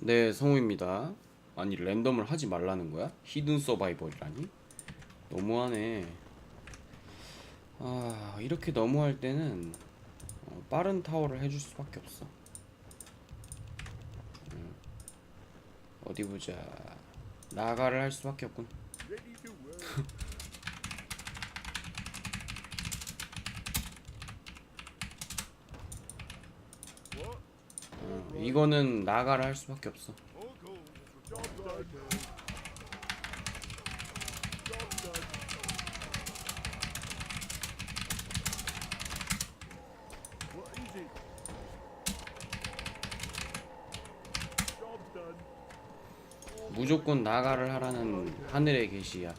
네, 성우입니다. 아니, 랜덤을 하지 말라는 거야? 히든 서바이벌이라니? 너무하네. 아, 이렇게 너무할 때는 어, 빠른 타워를 해줄 수밖에 없어. 음. 어디 보자. 나가를 할 수밖에 없군. 어, 이거는 나가를 할 수밖에 없어. 무조건 나가를 하라는 하늘의 계시야.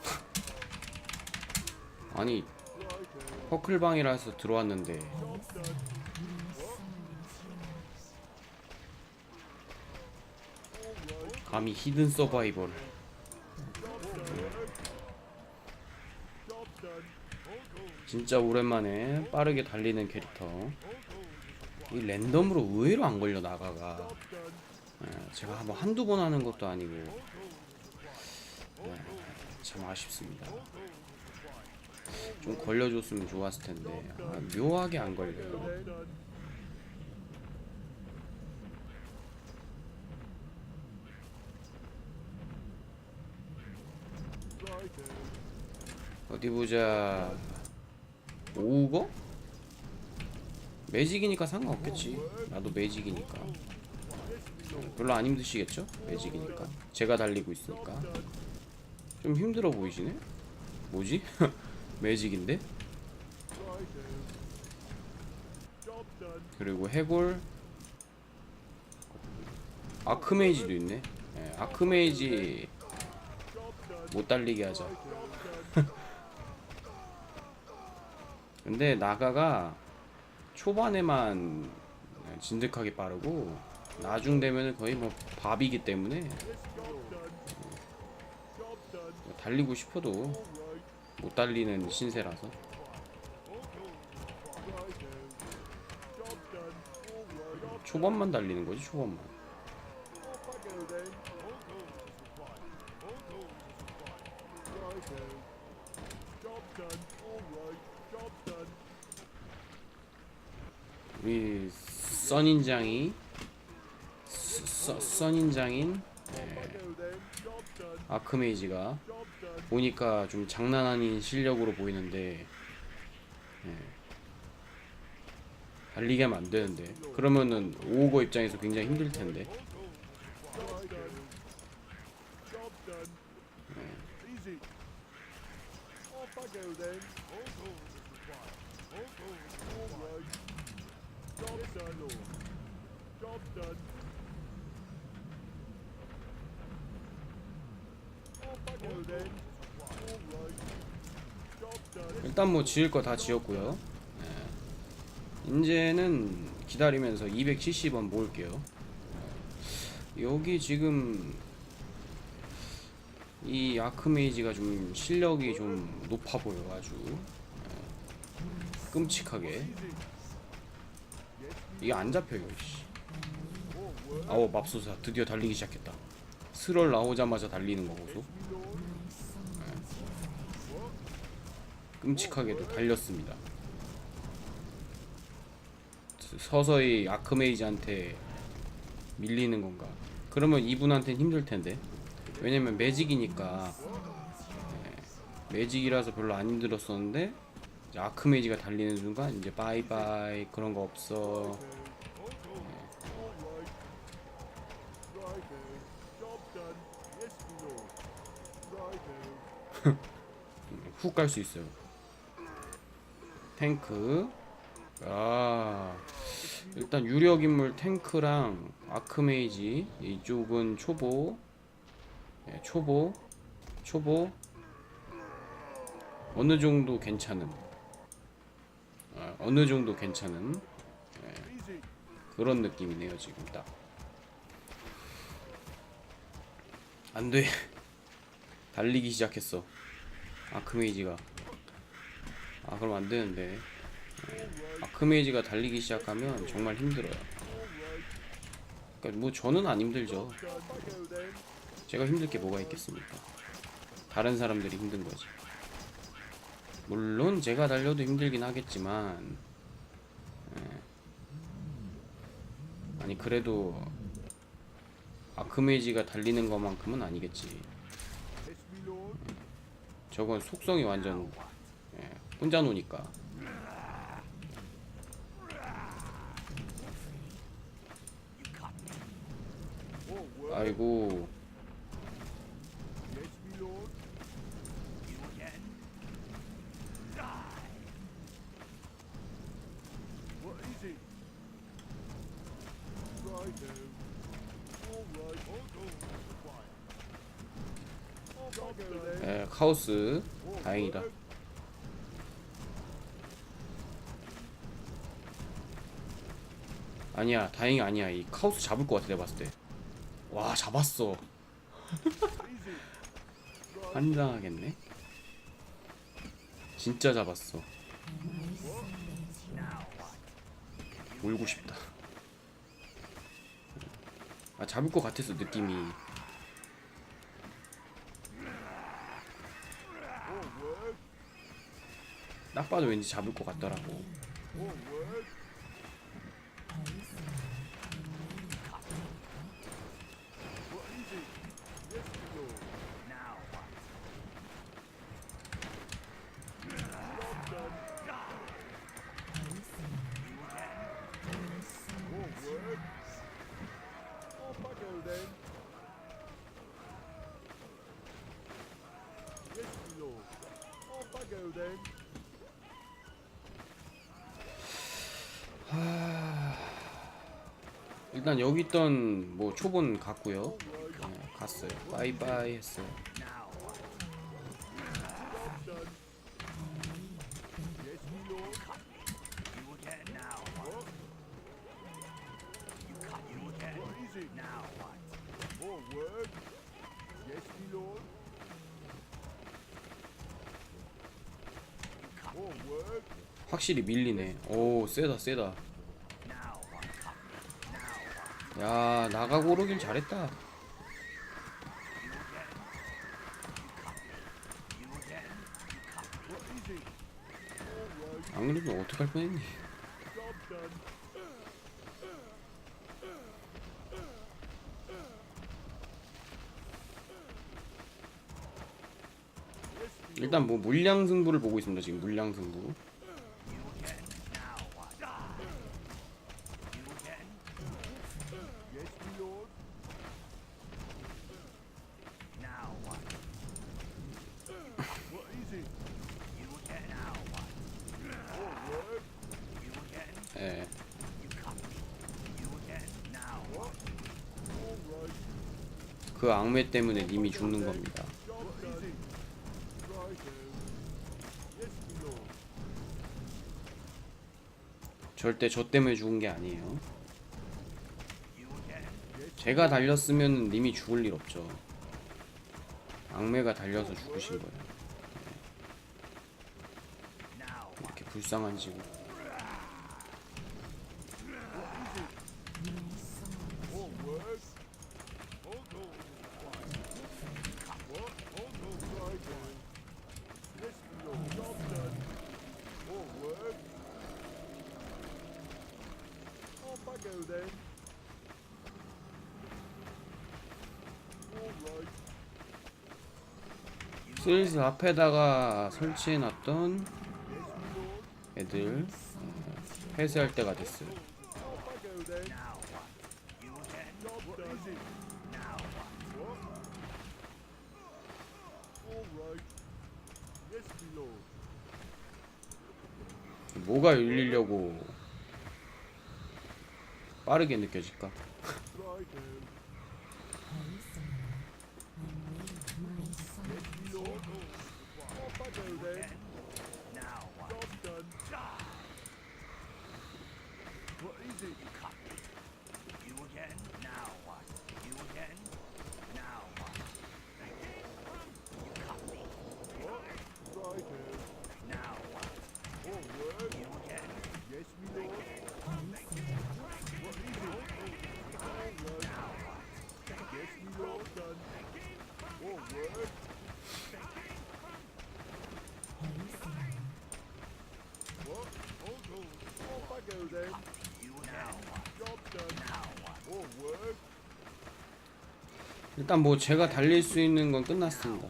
아니 퍼클방이라 해서 들어왔는데. 감히 히든 서바이벌. 진짜 오랜만에 빠르게 달리는 캐릭터. 이 랜덤으로 의외로 안 걸려 나가가. 예, 제가 한번 한두 번 하는 것도 아니고. 예, 참 아쉽습니다 좀 걸려줬으면 좋았을 텐데 아, 묘하게 안 걸려요 어디 보자 오거? 매직이니까 상관없겠지 나도 매직이니까 어, 별로 안 힘드시겠죠? 매직이니까 제가 달리고 있으니까 좀 힘들어 보이시네? 뭐지? 매직인데? 그리고 해골. 아크메이지도 있네. 예, 아크메이지 못 달리게 하자. 근데 나가가 초반에만 진득하게 빠르고 나중 되면은 거의 뭐 밥이기 때문에 뭐 달리고 싶어도 못 달리는 신세라서. 초반만 달리는 거지 초반만. 우리 써- 써닌장인 네, 아크메이지가 보니까 좀 장난 아닌 실력으로 보이는데 네. 달리게 하면 안 되는데 그러면은 오거 입장에서 굉장히 힘들 텐데 Easy. Off I go then. Alright. Job done. Job done. Off I go then. Alright. Job done. 일단 뭐 지을 거 다 지었고요 네. 이제는 기다리면서 270원 모을게요 네. 여기 지금 이 아크메이지가 좀 실력이 좀 높아 보여 아주 네. 끔찍하게 이게 안 잡혀요 씨. 아우 맙소사 드디어 달리기 시작했다 스럴 나오자마자 달리는 거 보소 네. 끔찍하게도 달렸습니다 서서히 아크메이지한테 밀리는 건가 그러면 이분한테는 힘들 텐데 왜냐면 매직이니까 네, 매직이라서 별로 안 힘들었었는데 아크메이지가 달리는 순간 이제 바이바이 그런 거 없어 Righto. Job done. Yes, my lord. Righto. 훅갈 수 있어요. 탱크. 아, 일단 유력 인물 탱크랑 아크메이지 이쪽은 초보. 예, 초보. 초보. 어느 정도 괜찮은. 아, 어느 정도 괜찮은 Easy. 그런 느낌이네요 지금 딱. 안 돼. 달리기 시작했어. 아크메이지가. 아 그럼 안 되는데. 아크메이지가 달리기 시작하면 정말 힘들어요. 그러니까 뭐 저는 안 힘들죠. 제가 힘들 게 뭐가 있겠습니까? 다른 사람들이 힘든 거지. 물론 제가 달려도 힘들긴 하겠지만, 예. 아니 그래도 아크메이지가 달리는 것만큼은 아니겠지. Lord. 저건 속성이 완전 예, 혼자 노니까. Oh. 아이고. 예, 카오스 Oh, 다행이다. 아니야 다행이 아니야 이 카오스 잡을 것 같아 내가 봤을 때 와 잡았어 Is it? Right. 환장하겠네 진짜 잡았어 울고 싶다 아 잡을 것 같았어 느낌이. 딱 봐도 왠지 잡을 것 같더라고 Oh, word. What is it? Yes, me lord. Now what? Job done. Oh, word. Off I go then. Yes, me lord. Go then. 일단 여기 있던 뭐 초본 갔고요. 네, 갔어요 바이바이 했어요 now. What? More word. Yes, me lord. More word. 확실히 밀리네. 오 세다 세다. 야 나가고 오르길 잘했다. 안 그래도 어떡할 뻔했니? 일단 뭐 물량 승부를 보고 있습니다 지금 물량 승부 Yes, me lord. Now what? what is it? You again. Now what? Oh, word. You again. 예. You again. Now what? All right. 그 악매 때문에 님이 죽는 겁니다. 절대 저 때문에 죽은 게 아니에요. 제가 달렸으면 님이 죽을 일 없죠 악매가 달려서 죽으신 거예요 what? 이렇게 불쌍한 지구 All word. All go. What? All go. Righto. Yes, me lord. Job done. All word. Off I go then. All right. 슬슬 앞에다가 설치해놨던. 애들 어, 폐쇄할 때가 됐어요. 뭐가 열리려고 빠르게 느껴질까 elbow there. 일단 뭐 제가 달릴 수 있는 건 끝났습니다.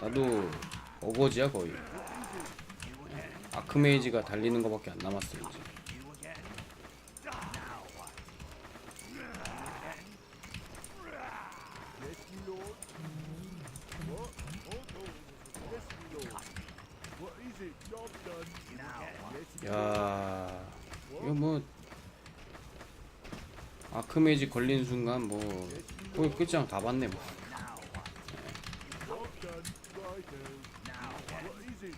나도 어거지야 거의. 아크메이지가 달리는 거밖에 안 남았어 이제. You again. Now what? Yes, my lord. What? Oh, no. Yes, my lord. What is it? Job done. Now what? Yes, my lord. 야 이거 뭐 아크메이지 걸린 순간 뭐 거의 끝장 다 봤네 뭐. It?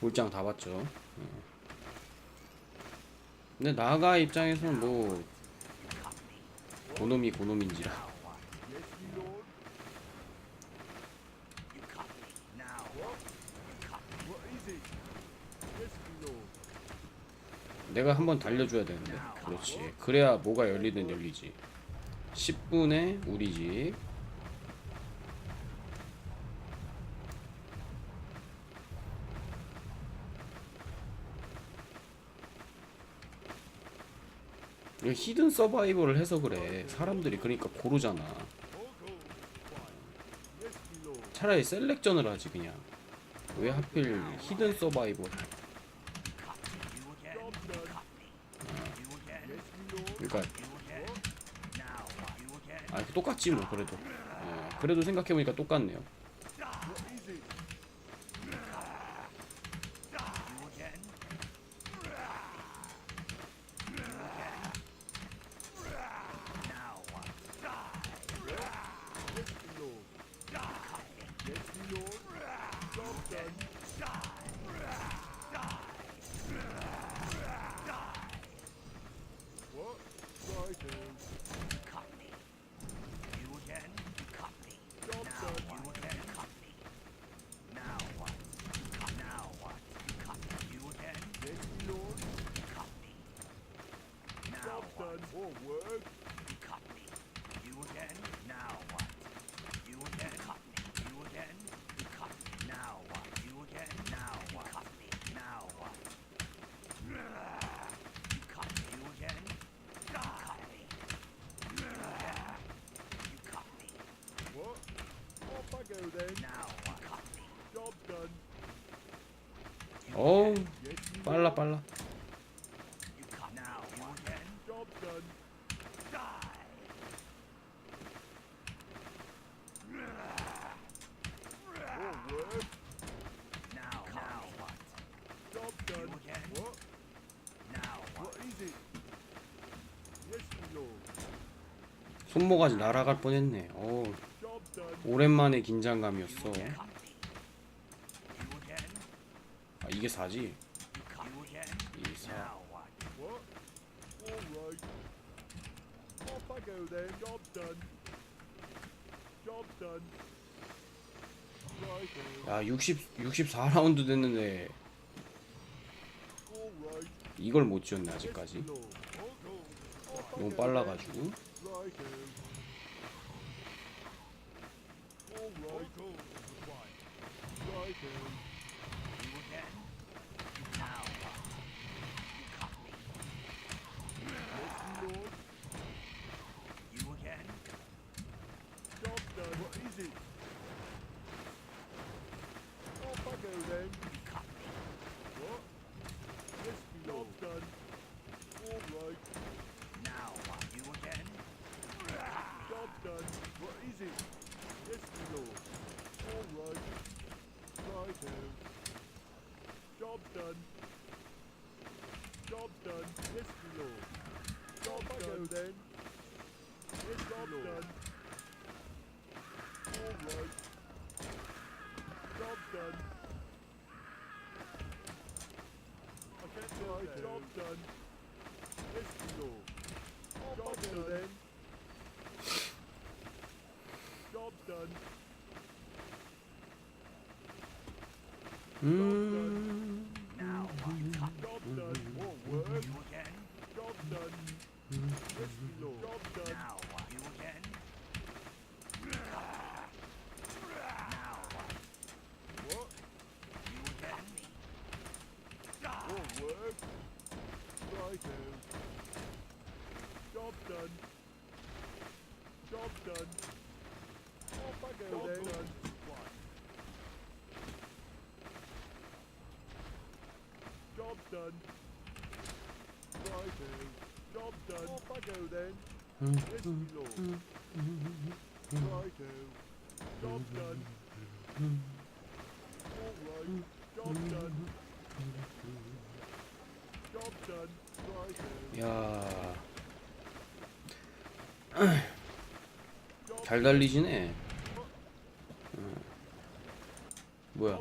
볼장 다 봤죠. 예. 근데 나가 입장에서는 뭐 고놈이 고놈인지라. Yes, my lord. You cut me. Now what? You cut me. What is it? Yes, my lord. 내가 한번 달려줘야 되는데. 그렇지. 그래야 뭐가 열리든 열리지. 10분에 우리 집. 히든 서바이벌을 해서 그래. 사람들이 그러니까 고르잖아. 차라리 셀렉전을 하지 그냥. 왜 하필 히든 서바이벌? You again. Job done. You again. Yes, my lord. Again. 아 똑같지 뭐 그래도. 예, 그래도 생각해 보니까 똑같네요. What is it? You again. Now what? Yes, my lord. Yes, my lord. Job done. What? Righto. Cut me. You again. Cut me. Job Now done. you again. Cut me. Now what? Cut. Now what? Cut me. You again. Yes, my lord. Cut me. Now Job what? done. More work. You cut me. You again. Now what? You again. Cut me. You again. You cut me. Now what? You again. Now what? Cut me. Now what? You cut me. You again. You cut me. You again. You cut me. What? Off I go then. Now what? Cut me. Job done. 어우 Yes, my 빨라 lord. 빨라. You cut. Now you again. Job done. Die. More work. Now. Now what? Job done. again. What? Now what? What is it? Yes, lord. 손모가지 날아갈 뻔했네. done. 오랜만에 긴장감이었어. 아 이게 사지? You cut. You again. 이 사. Now what? What? All right. Go then. Job done. Job done. 야 60, 64라운드 됐는데 All right. 이걸 못 지었네 아직까지. lord. 너무 빨라가지고. then. All right again. Now what? You cut me. Yes, my lord. You again. Job done. What is it? Off I go then. You cut me. What? Yes, my lord. Job done. All right. Now what? You again. Job done. What is it? Yes, my lord. All right. Righto. Job done. Job done. Yes, my lord. Job I go then. Yes, job done. All right. Job done. I can't do right. Job done. Yes, my lord. Job done. then. Job done. 음. Done. Job done. Off I go then. Done. Job done. Righto. Job done. Off I go then. Yes, my lord. Righto. Job done. All right. Job done. Job done. Righto. 야, 잘 달리시네. 어. 뭐야?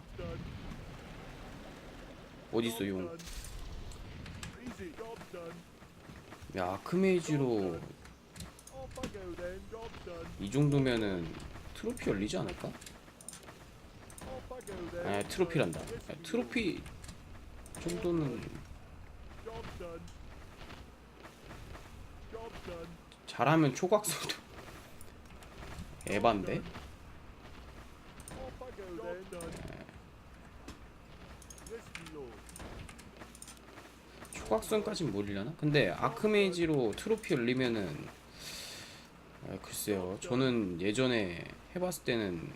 어딨어 용? 야, done. 이 정도면은 트로피 열리지 않을까? 아, 트로피란다. Lord. 트로피 정도는. 잘하면 초각성도 에반데? 초각성까진 모르려나? 근데 아크메이지로 트로피 열리면은 아, 글쎄요. 저는 예전에 해봤을 때는.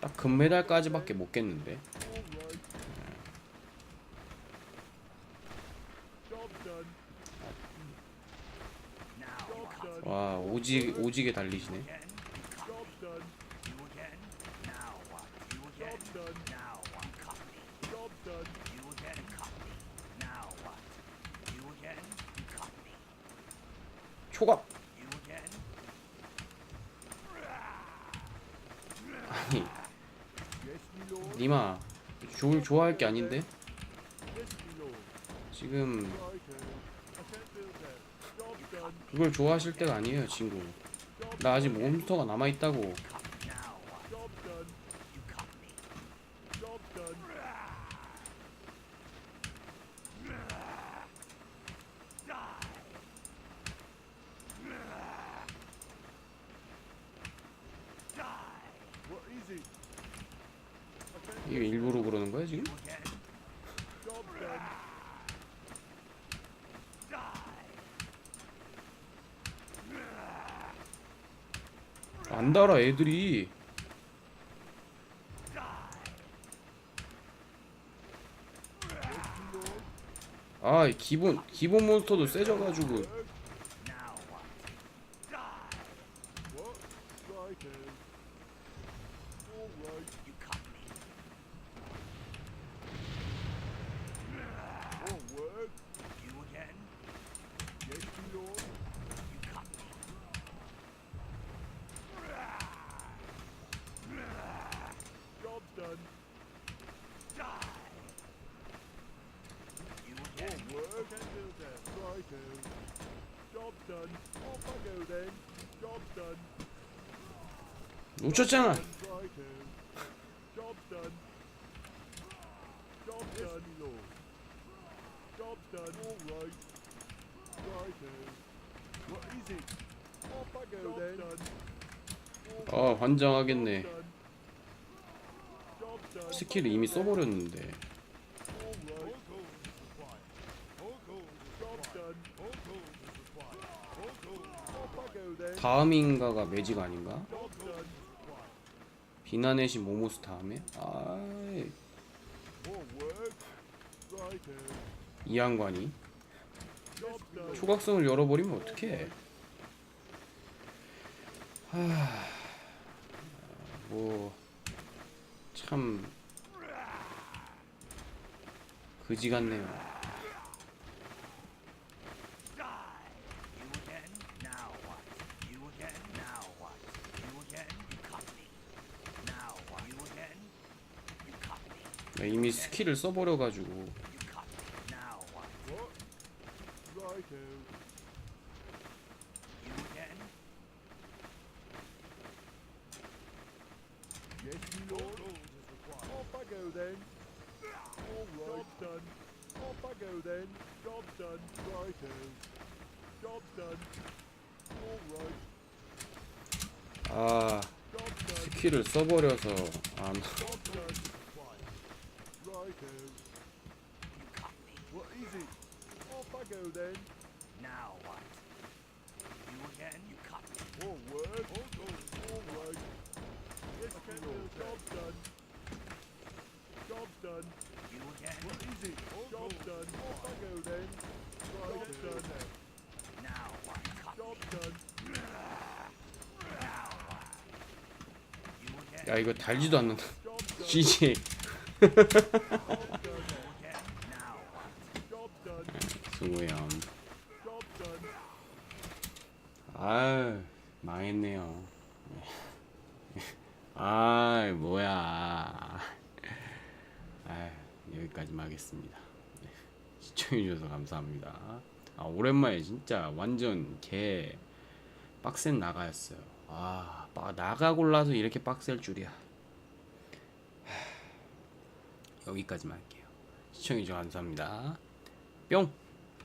딱 금메달까지밖에 못 깼는데. All right. Job done. Now Job done. 와 오지 오지게 달리시네. 초각. 아니. 니마 좋을 좋아할 게 아닌데. 지금 Righto. I can't do that. Job done. 그걸 좋아하실 때가 아니에요 친구. 나 아직 몬스터가 남아 있다고. Cut me. Now what? Job done. You cut me. Job done. Die. What easy? I can't 이게 일부러 그러는 거야 지금? You again. Job done. Die. 안 달아 애들이. 아 기본 기본 몬스터도 세져가지고 Now what? Die. What? Righto. All right. You cut me. All work. You again. Yes, my lord. You cut me. Job done. Die. You again. All work. I can't do that. Righto. Job done. Off I go then. Job done. 놓쳤잖아. Righto. Job done. Job done, my lord. Job done. All right. Righto. What is it? Off Done. 아 환장하겠네. 스킬을 이미 써버렸는데. 다음인가가 매직 아닌가? 비난의 신 모모스 다음에? 아이. 이 양반이. 초각성을 열어버리면 어떡해? 하뭐참 그지 같네요. Die. You again. Now what? You again. Now what? You again. You cut me. Now what? You again. You cut 이미 스킬을 써버려가지고. 아. 스킬을 써버려서 안 Job done. Righto. You cut me. What is it? Go then. Now what? You again? You cut me. Forward. All right. Yes, Colonel. Job done. Job done. You again? What is it? Job done. Off I go then. Right done. Now what? Cut Job me. done. Now what? You again? 야 이거 달지도 않는다. Job done. CJ Job done. again? Now what? Job done. 아 망했네요. 아 뭐야. 아 여기까지만 하겠습니다. 네, 시청해주셔서 감사합니다. 아 오랜만에 진짜 완전 개 빡센 나가였어요. 아 빠- 나가 골라서 이렇게 빡셀 줄이야. 하, 여기까지만 할게요. 시청해주셔서 감사합니다. 뿅.